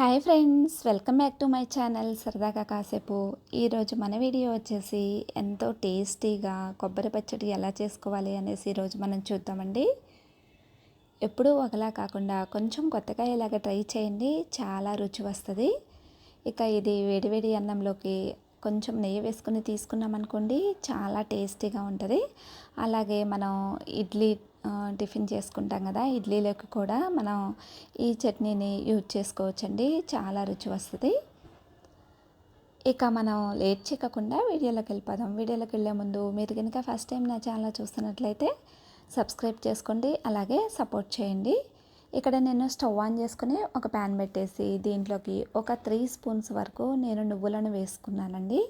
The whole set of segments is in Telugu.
Hi friends welcome back to my channel. సరదాగా కాసేపు ఈరోజు మన వీడియో వచ్చేసి ఎంతో టేస్టీగా కొబ్బరి పచ్చడి ఎలా చేసుకోవాలి అనేసి ఈరోజు మనం చూద్దామండి. ఎప్పుడూ ఒకలా కాకుండా కొంచెం కొత్తగా ఇలాగ ట్రై చేయండి చాలా రుచి వస్తుంది. ఇక ఇది వేడివేడి అన్నంలోకి కొంచెం నెయ్యి వేసుకుని తీసుకున్నాం అనుకోండి చాలా టేస్టీగా ఉంటుంది. అలాగే మనం ఇడ్లీ టిఫిన్ చేసుకుంటాం కదా ఇడ్లీలోకి కూడా మనం ఈ చట్నీని యూజ్ చేసుకోవచ్చండి. చాలా రుచి వస్తుంది. ఇక మనం లేట్ చేయకుండా వీడియోలోకి వెళ్ళిపోదాం. వీడియోలోకి వెళ్ళే ముందు మీరు కనుక ఫస్ట్ టైం నా ఛానల్ చూస్తున్నట్లయితే సబ్స్క్రైబ్ చేసుకోండి అలాగే సపోర్ట్ చేయండి. ఇక్కడ నేను స్టవ్ ఆన్ చేసుకుని ఒక ప్యాన్ పెట్టేసి దీంట్లోకి ఒక త్రీ స్పూన్స్ వరకు నేను నువ్వులను వేసుకున్నానండి.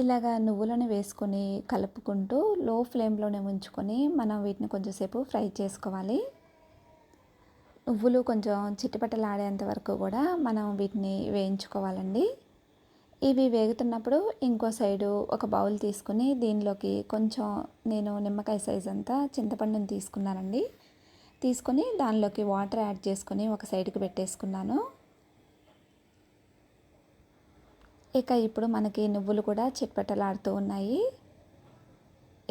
ఇలాగా నువ్వులను వేసుకొని కలుపుకుంటూ లో ఫ్లేమ్లోనే ఉంచుకొని మనం వీటిని కొంచెంసేపు ఫ్రై చేసుకోవాలి. నువ్వులు కొంచెం చిట్టుపట్టలాడేంత వరకు కూడా మనం వీటిని వేయించుకోవాలండి. ఇవి వేగుతున్నప్పుడు ఇంకో సైడు ఒక బౌల్ తీసుకుని దీనిలోకి కొంచెం నేను నిమ్మకాయ సైజ్ అంతా చింతపండుని తీసుకున్నానండి. తీసుకొని దానిలోకి వాటర్ యాడ్ చేసుకొని ఒక సైడ్కి పెట్టేసుకున్నాను. ఇక ఇప్పుడు మనకి నువ్వులు కూడా చిట్పట్టలాడుతూ ఉన్నాయి.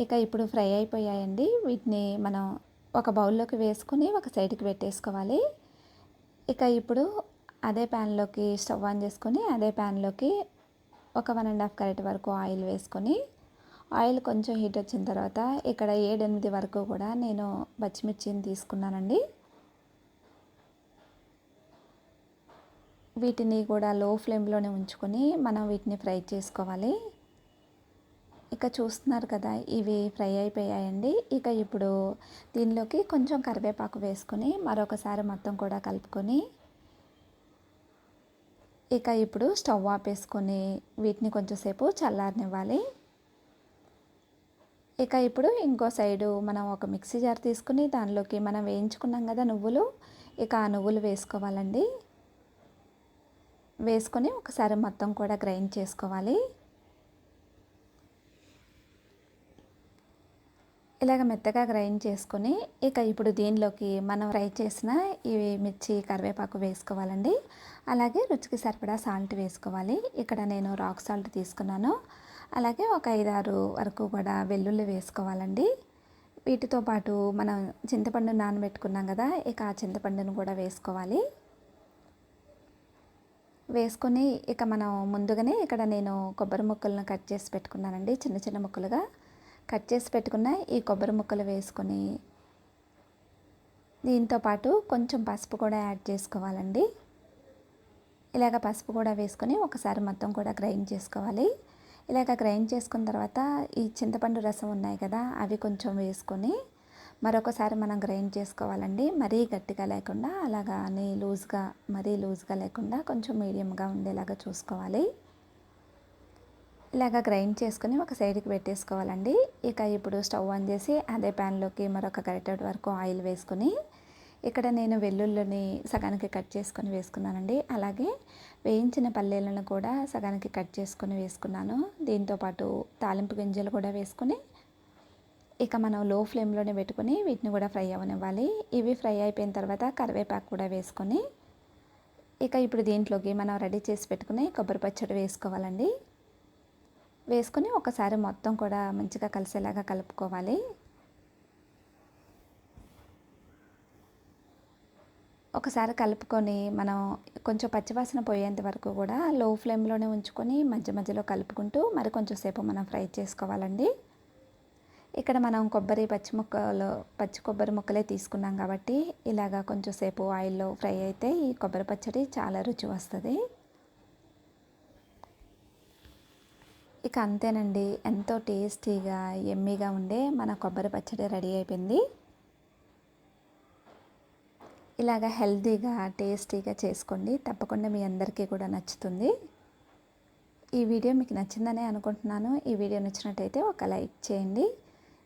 ఇక ఇప్పుడు ఫ్రై అయిపోయాయండి. వీటిని మనం ఒక బౌల్లోకి వేసుకుని ఒక సైడ్కి పెట్టేసుకోవాలి. ఇక ఇప్పుడు అదే ప్యాన్లోకి స్టవ్ ఆన్ చేసుకొని అదే ప్యాన్లోకి ఒక వన్ అండ్ హాఫ్ కరెక్ట్ వరకు ఆయిల్ వేసుకొని ఆయిల్ కొంచెం హీట్ వచ్చిన తర్వాత ఇక్కడ ఏడెనిమిది వరకు కూడా నేను పచ్చిమిర్చిని తీసుకున్నానండి. వీటిని కూడా లో ఫ్లేమ్లోనే ఉంచుకొని మనం వీటిని ఫ్రై చేసుకోవాలి. ఇక చూస్తున్నారు కదా ఇవి ఫ్రై అయిపోయాయండి. ఇక ఇప్పుడు దీనిలోకి కొంచెం కరివేపాకు వేసుకొని మరొకసారి మొత్తం కూడా కలుపుకొని ఇక ఇప్పుడు స్టవ్ ఆపేసుకొని వీటిని కొంచెంసేపు చల్లారనివ్వాలి. ఇక ఇప్పుడు ఇంకో సైడు మనం ఒక మిక్సీ జార్ తీసుకుని దానిలోకి మనం వేయించుకున్నాం కదా నువ్వులు ఇక ఆ నువ్వులు వేసుకోవాలండి. వేసుకొని ఒకసారి మొత్తం కూడా గ్రైండ్ చేసుకోవాలి. ఇలాగ మెత్తగా గ్రైండ్ చేసుకొని ఇక ఇప్పుడు దీనిలోకి మనం ఫ్రై చేసిన ఈ మిర్చి కరివేపాకు వేసుకోవాలండి. అలాగే రుచికి సరిపడా సాల్ట్ వేసుకోవాలి. ఇక్కడ నేను రాక్ సాల్ట్ తీసుకున్నాను. అలాగే ఒక ఐదారు వరకు కూడా వెల్లుల్లి వేసుకోవాలండి. వీటితో పాటు మనం చింతపండు నానబెట్టుకున్నాం కదా ఇక ఆ చింతపండును కూడా వేసుకోవాలి. వేసుకొని ఇక మనం ముందుగానే ఇక్కడ నేను కొబ్బరి ముక్కలను కట్ చేసి పెట్టుకున్నానండి. చిన్న చిన్న ముక్కలుగా కట్ చేసి పెట్టుకున్న ఈ కొబ్బరి ముక్కలు వేసుకొని దీంతో పాటు కొంచెం పసుపు కూడా యాడ్ చేసుకోవాలండి. ఇలాగ పసుపు కూడా వేసుకొని ఒకసారి మొత్తం కూడా గ్రైండ్ చేసుకోవాలి. ఇలాగ గ్రైండ్ చేసుకున్న తర్వాత ఈ చింతపండు రసం ఉన్నాయి కదా అవి కొంచెం వేసుకొని మరొకసారి మనం గ్రైండ్ చేసుకోవాలండి. మరీ గట్టిగా లేకుండా అలాగాని లూజ్గా మరీ లూజ్గా లేకుండా కొంచెం మీడియంగా ఉండేలాగా చూసుకోవాలి. ఇలాగ గ్రైండ్ చేసుకుని ఒక సైడ్కి పెట్టేసుకోవాలండి. ఇక ఇప్పుడు స్టవ్ ఆన్ చేసి అదే ప్యాన్లోకి మరొక గరిటెడ్ వరకు ఆయిల్ వేసుకొని ఇక్కడ నేను వెల్లుల్లిని సగానికి కట్ చేసుకొని వేసుకున్నానండి. అలాగే వేయించిన పల్లీలను కూడా సగానికి కట్ చేసుకొని వేసుకున్నాను. దీంతోపాటు తాలింపు గింజలు కూడా వేసుకుని ఇక మనం లో ఫ్లేమ్లోనే పెట్టుకొని వీటిని కూడా ఫ్రై అవ్వనివ్వాలి ఇవి ఫ్రై అయిపోయిన తర్వాత కరివేపాకు కూడా వేసుకొని ఇక ఇప్పుడు దీంట్లోకి మనం రెడీ చేసి పెట్టుకుని కొబ్బరి పచ్చడి వేసుకోవాలండి. వేసుకొని ఒకసారి మొత్తం కూడా మంచిగా కలిసేలాగా కలుపుకోవాలి. ఒకసారి కలుపుకొని మనం కొంచెం పచ్చివాసన పోయేంత వరకు కూడా లో ఫ్లేమ్లోనే ఉంచుకొని మధ్య మధ్యలో కలుపుకుంటూ మరి కొంచెం సేపు మనం ఫ్రై చేసుకోవాలండి. ఇక్కడ మనం కొబ్బరి పచ్చి ముక్కలు పచ్చి కొబ్బరి ముక్కలే తీసుకున్నాం కాబట్టి ఇలాగా కొంచెం సేపు ఆయిల్లో ఫ్రై అయితే ఈ కొబ్బరి పచ్చడి చాలా రుచి వస్తుంది. ఇక అంతేనండి. ఎంతో టేస్టీగా ఎమ్మీగా ఉండే మన కొబ్బరి పచ్చడి రెడీ అయిపోయింది. ఇలాగ హెల్తీగా టేస్టీగా చేసుకోండి. తప్పకుండా మీ అందరికీ కూడా నచ్చుతుంది. ఈ వీడియో మీకు నచ్చిందనే అనుకుంటున్నాను. ఈ వీడియో నచ్చినట్టయితే ఒక లైక్ చేయండి.